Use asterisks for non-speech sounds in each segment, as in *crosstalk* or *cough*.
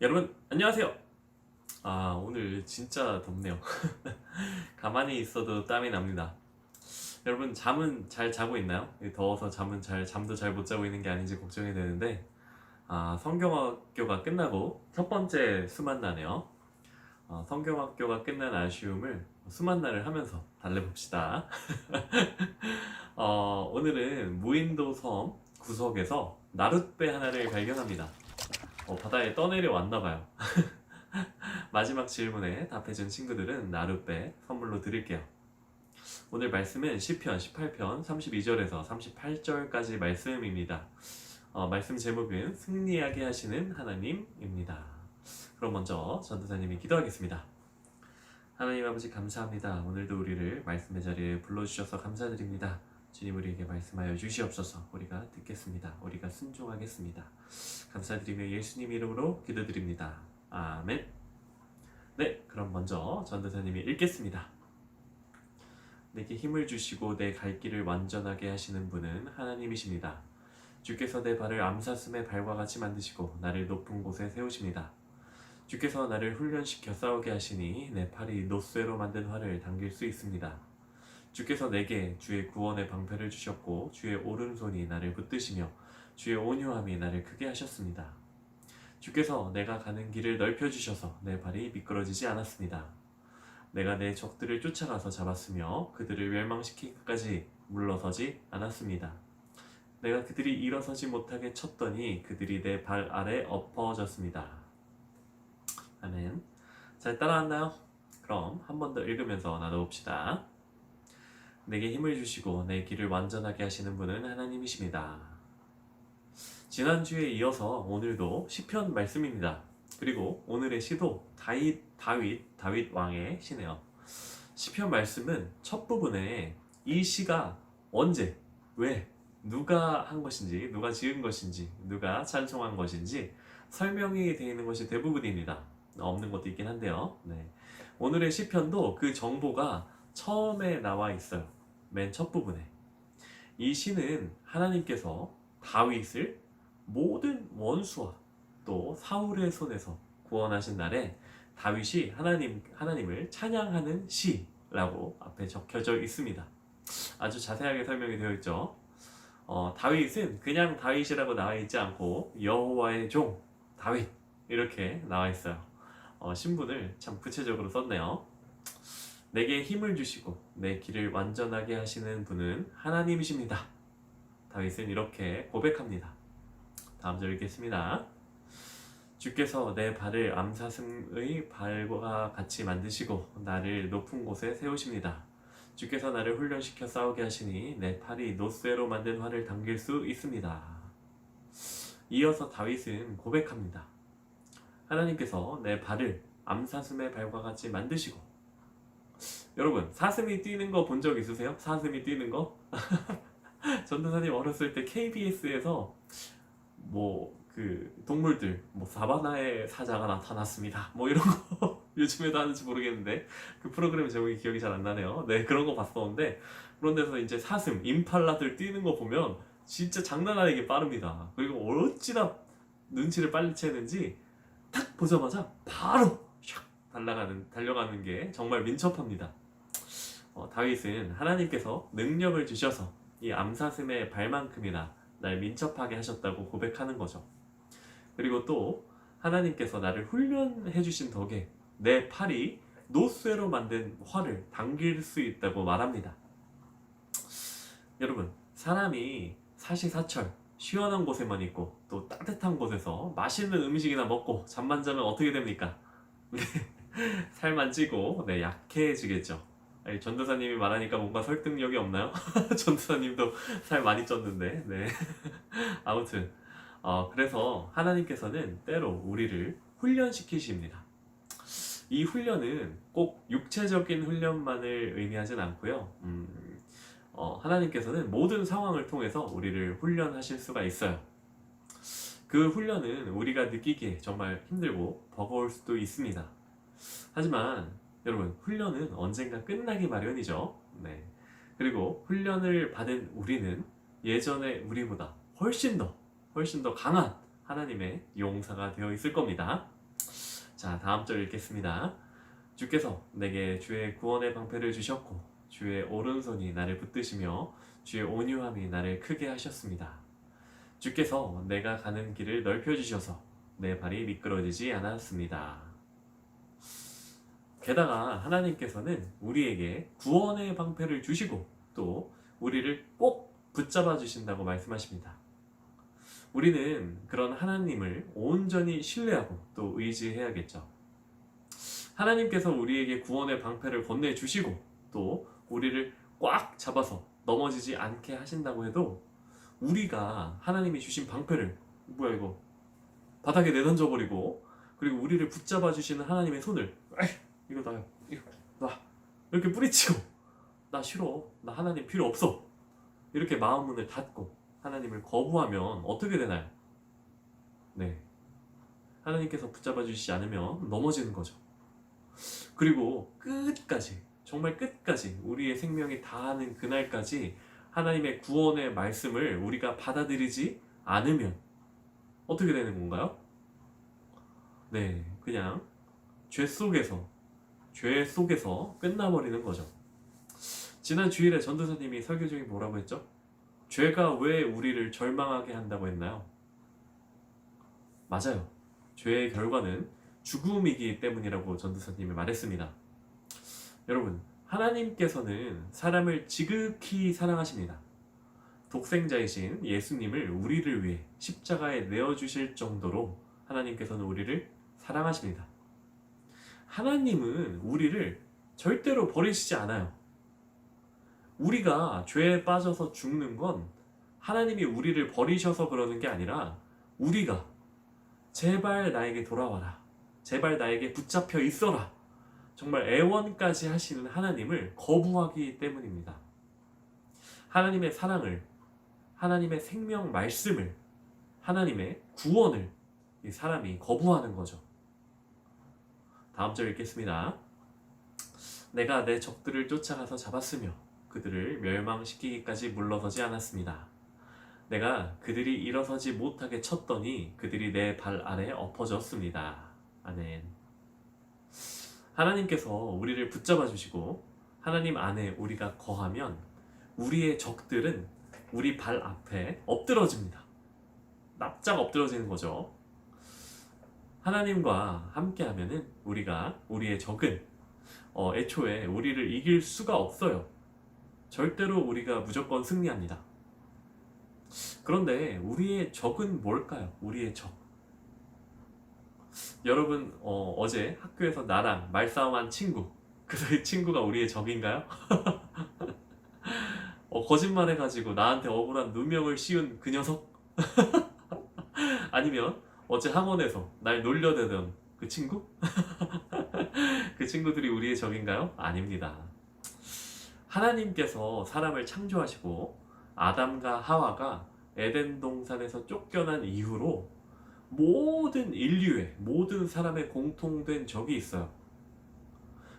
여러분 안녕하세요. 아 오늘 진짜 덥네요. *laughs* 가만히 있어도 땀이 납니다. 여러분 잠은 잘 자고 있나요? 더워서 잠은 잘 잠도 잘 못 자고 있는 게 아닌지 걱정이 되는데 아 성경학교가 끝나고 첫 번째 수만 나네요. 어, 성경학교가 끝난 아쉬움을 수만나를 하면서 달래봅시다. *laughs* 어, 오늘은 무인도 섬 구석에서 나룻배 하나를 발견합니다. 어, 바다에 떠내려 왔나 봐요. *laughs* 마지막 질문에 답해준 친구들은 나룻배 선물로 드릴게요. 오늘 말씀은 시편 18편 32절에서 38절까지 말씀입니다. 어, 말씀 제목은 승리하게 하시는 하나님입니다. 그럼 먼저 전도사님이 기도하겠습니다. 하나님 아버지 감사합니다. 오늘도 우리를 말씀의 자리에 불러주셔서 감사드립니다. 주님 우리에게 말씀하여 주시옵소서 우리가 듣겠습니다. 우리가 순종하겠습니다. 감사드리며 예수님 이름으로 기도드립니다. 아멘. 네, 그럼 먼저 전도사님이 읽겠습니다. 내게 힘을 주시고 내 갈 길을 완전하게 하시는 분은 하나님이십니다. 주께서 내 발을 암사슴의 발과 같이 만드시고 나를 높은 곳에 세우십니다. 주께서 나를 훈련시켜 싸우게 하시니 내 팔이 노쇠로 만든 활을 당길 수 있습니다. 주께서 내게 주의 구원의 방패를 주셨고 주의 오른손이 나를 붙드시며 주의 온유함이 나를 크게 하셨습니다. 주께서 내가 가는 길을 넓혀 주셔서 내 발이 미끄러지지 않았습니다. 내가 내 적들을 쫓아가서 잡았으며 그들을 멸망시키기까지 물러서지 않았습니다. 내가 그들이 일어서지 못하게 쳤더니 그들이 내 발 아래 엎어졌습니다. 아멘. 잘 따라왔나요? 그럼 한 번 더 읽으면서 나눠봅시다. 내게 힘을 주시고 내 길을 완전하게 하시는 분은 하나님이십니다. 지난주에 이어서 오늘도 시편 말씀입니다. 그리고 오늘의 시도 다윗 다윗 다윗 왕의 시네요. 시편 말씀은 첫 부분에 이 시가 언제 왜 누가 한 것인지 누가 지은 것인지 누가 찬송한 것인지 설명이 되어 있는 것이 대부분입니다. 없는 것도 있긴 한데요. 네. 오늘의 시편도 그 정보가 처음에 나와 있어요. 맨 첫 부분에. 이 시는 하나님께서 다윗을 모든 원수와 또 사울의 손에서 구원하신 날에 다윗이 하나님 하나님을 찬양하는 시라고 앞에 적혀져 있습니다. 아주 자세하게 설명이 되어 있죠. 어, 다윗은 그냥 다윗이라고 나와 있지 않고 여호와의 종 다윗 이렇게 나와 있어요. 어, 신분을 참 구체적으로 썼네요. 내게 힘을 주시고 내 길을 완전하게 하시는 분은 하나님이십니다. 다윗은 이렇게 고백합니다. 다음 절 읽겠습니다. 주께서 내 발을 암사슴의 발과 같이 만드시고 나를 높은 곳에 세우십니다. 주께서 나를 훈련시켜 싸우게 하시니 내 팔이 노쇠로 만든 활을 당길 수 있습니다. 이어서 다윗은 고백합니다. 하나님께서 내 발을 암사슴의 발과 같이 만드시고 여러분 사슴이 뛰는 거 본 적 있으세요? 사슴이 뛰는 거? *laughs* 전도사님 어렸을 때 KBS에서 뭐 그 동물들 뭐 사바나의 사자가 나타났습니다 뭐 이런 거 *laughs* 요즘에도 하는지 모르겠는데 그 프로그램 제목이 기억이 잘 안 나네요 네 그런 거 봤었는데 그런 데서 이제 사슴 임팔라들 뛰는 거 보면 진짜 장난 아니게 빠릅니다 그리고 어찌나 눈치를 빨리 채는지 딱 보자마자 바로 샥 달려가는 달려가는 게 정말 민첩합니다. 어, 다윗은 하나님께서 능력을 주셔서 이 암사슴의 발만큼이나 날 민첩하게 하셨다고 고백하는 거죠. 그리고 또 하나님께서 나를 훈련해 주신 덕에 내 팔이 노쇠로 만든 활을 당길 수 있다고 말합니다. 여러분, 사람이 사시사철 시원한 곳에만 있고 또 따뜻한 곳에서 맛있는 음식이나 먹고 잠만 자면 어떻게 됩니까? *laughs* 네, 살만 찌고 네, 약해지겠죠. 아니, 전도사님이 말하니까 뭔가 설득력이 없나요? *laughs* 전도사님도 살 많이 쪘는데 네. *laughs* 아무튼 어, 그래서 하나님께서는 때로 우리를 훈련시키십니다. 이 훈련은 꼭 육체적인 훈련만을 의미하진 않고요. 음, 어, 하나님께서는 모든 상황을 통해서 우리를 훈련하실 수가 있어요. 그 훈련은 우리가 느끼기에 정말 힘들고 버거울 수도 있습니다. 하지만 여러분 훈련은 언젠가 끝나기 마련이죠. 네. 그리고 훈련을 받은 우리는 예전의 우리보다 훨씬 더, 훨씬 더 강한 하나님의 용사가 되어 있을 겁니다. 자, 다음 절 읽겠습니다. 주께서 내게 주의 구원의 방패를 주셨고, 주의 오른손이 나를 붙드시며, 주의 온유함이 나를 크게 하셨습니다. 주께서 내가 가는 길을 넓혀주셔서 내 발이 미끄러지지 않았습니다. 게다가 하나님께서는 우리에게 구원의 방패를 주시고 또 우리를 꼭 붙잡아 주신다고 말씀하십니다. 우리는 그런 하나님을 온전히 신뢰하고 또 의지해야겠죠. 하나님께서 우리에게 구원의 방패를 건네 주시고 또 우리를 꽉 잡아서 넘어지지 않게 하신다고 해도 우리가 하나님이 주신 방패를 뭐야 이거 바닥에 내던져 버리고 그리고 우리를 붙잡아 주시는 하나님의 손을 이거 나요 이거 나 이렇게 뿌리치고 나 싫어. 나 하나님 필요 없어. 이렇게 마음 문을 닫고 하나님을 거부하면 어떻게 되나요? 네. 하나님께서 붙잡아 주시지 않으면 넘어지는 거죠. 그리고 끝까지 정말 끝까지 우리의 생명이 다하는 그날까지 하나님의 구원의 말씀을 우리가 받아들이지 않으면 어떻게 되는 건가요? 네, 그냥 죄 속에서 죄 속에서 끝나버리는 거죠. 지난 주일에 전도사님이 설교 중에 뭐라고 했죠? 죄가 왜 우리를 절망하게 한다고 했나요? 맞아요. 죄의 결과는 죽음이기 때문이라고 전도사님이 말했습니다. 여러분, 하나님께서는 사람을 지극히 사랑하십니다. 독생자이신 예수님을 우리를 위해 십자가에 내어주실 정도로 하나님께서는 우리를 사랑하십니다. 하나님은 우리를 절대로 버리시지 않아요. 우리가 죄에 빠져서 죽는 건 하나님이 우리를 버리셔서 그러는 게 아니라 우리가 제발 나에게 돌아와라. 제발 나에게 붙잡혀 있어라. 정말 애원까지 하시는 하나님을 거부하기 때문입니다. 하나님의 사랑을, 하나님의 생명 말씀을, 하나님의 구원을 이 사람이 거부하는 거죠. 다음 절 읽겠습니다. 내가 내 적들을 쫓아가서 잡았으며 그들을 멸망시키기까지 물러서지 않았습니다. 내가 그들이 일어서지 못하게 쳤더니 그들이 내 발 아래 엎어졌습니다. 아멘. 하나님께서 우리를 붙잡아 주시고 하나님 안에 우리가 거하면 우리의 적들은 우리 발 앞에 엎드러집니다. 납작 엎드러지는 거죠. 하나님과 함께 하면은 우리가 우리의 적은 어, 애초에 우리를 이길 수가 없어요. 절대로 우리가 무조건 승리합니다. 그런데 우리의 적은 뭘까요? 우리의 적. 여러분 어, 제 학교에서 나랑 말싸움한 친구 그 친구가 우리의 적인가요? *laughs* 어, 거짓말 해가지고 나한테 억울한 누명을 씌운 그 녀석? *laughs* 아니면 어제 학원에서 날 놀려대던 그 친구? *laughs* 그 친구들이 우리의 적인가요? 아닙니다. 하나님께서 사람을 창조하시고 아담과 하와가 에덴 동산에서 쫓겨난 이후로 모든 인류의 모든 사람의 공통된 적이 있어요.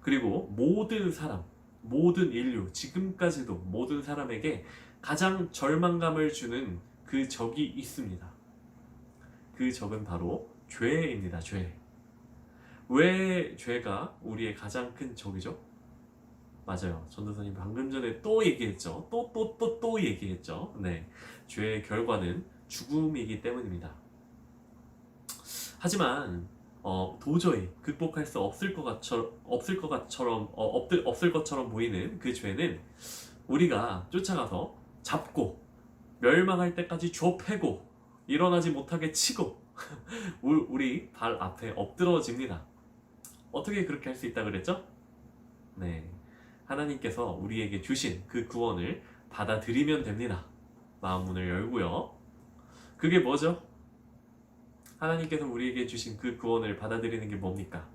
그리고 모든 사람, 모든 인류, 지금까지도 모든 사람에게 가장 절망감을 주는 그 적이 있습니다. 그 적은 바로 죄입니다. 죄. 왜 죄가 우리의 가장 큰 적이죠? 맞아요. 전도사님 방금 전에 또 얘기했죠. 또 또 또 또 얘기했죠. 네. 죄의 결과는 죽음이기 때문입니다. 하지만 어, 도저히 극복할 수 없을 것 같처럼 없을 것 같처럼 어, 없들, 없을 것처럼 보이는 그 죄는 우리가 쫓아가서 잡고 멸망할 때까지 좁히고 일어나지 못하게 치고 *laughs* 우리 발 앞에 엎드러집니다. 어떻게 그렇게 할 수 있다 그랬죠? 네. 하나님께서 우리에게 주신 그 구원을 받아들이면 됩니다. 마음 문을 열고요. 그게 뭐죠? 하나님께서 우리에게 주신 그 구원을 받아들이는 게 뭡니까?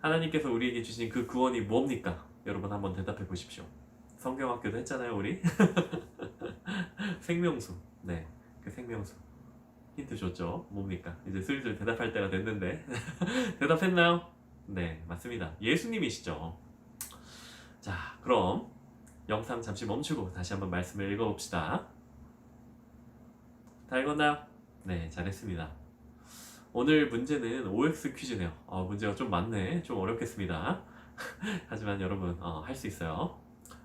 하나님께서 우리에게 주신 그 구원이 뭡니까? 여러분 한번 대답해 보십시오. 성경학교도 했잖아요, 우리. *laughs* 생명수. 네. 그 생명수. 힌트 줬죠? 뭡니까? 이제 슬슬 대답할 때가 됐는데. *laughs* 대답했나요? 네, 맞습니다. 예수님이시죠. 자, 그럼 영상 잠시 멈추고 다시 한번 말씀을 읽어봅시다. 다 읽었나요? 네, 잘했습니다. 오늘 문제는 OX 퀴즈네요. 어, 문제가 좀 많네. 좀 어렵겠습니다. *laughs* 하지만 여러분 할수 있어요.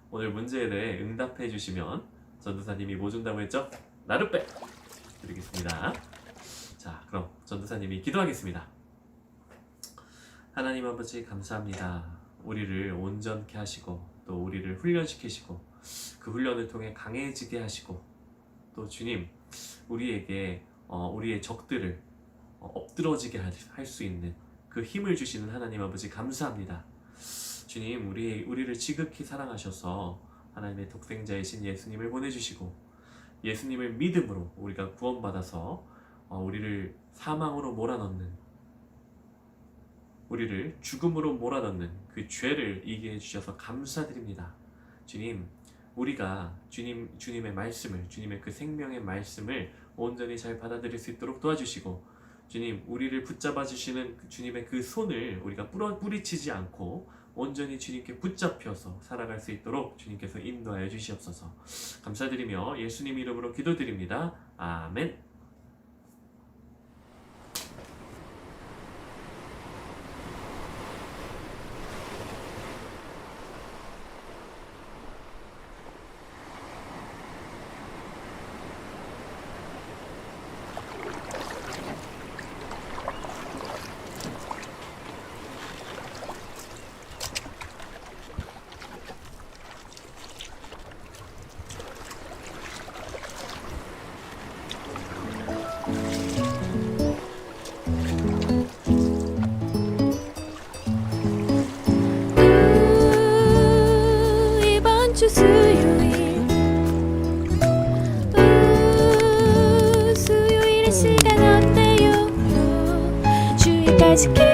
오늘 문제에 대해 응답해 주시면 전도사님이 뭐 준다고 했죠? 나룻배 드리겠습니다. 자, 그럼 전도사님이 기도하겠습니다. 하나님 아버지 감사합니다. 우리를 온전케 하시고 또 우리를 훈련시키시고 그 훈련을 통해 강해지게 하시고 또 주님 우리에게 어, 우리의 적들을 어, 엎드러지게 할 수 있는 그 힘을 주시는 하나님 아버지 감사합니다. 주님 우리 우리를 지극히 사랑하셔서 하나님의 독생자이신 예수님을 보내주시고 예수님을 믿음으로 우리가 구원받아서 어, 우리를 사망으로 몰아넣는 우리를 죽음으로 몰아넣는 그 죄를 이기게 해주셔서 감사드립니다. 주님, 우리가 주님 주님의 말씀을 주님의 그 생명의 말씀을 온전히 잘 받아들일 수 있도록 도와주시고 주님, 우리를 붙잡아 주시는 그 주님의 그 손을 우리가 뿌리치지 않고 온전히 주님께 붙잡혀서 살아갈 수 있도록 주님께서 인도하여 주시옵소서. 감사드리며 예수님 이름으로 기도드립니다. 아멘. 지기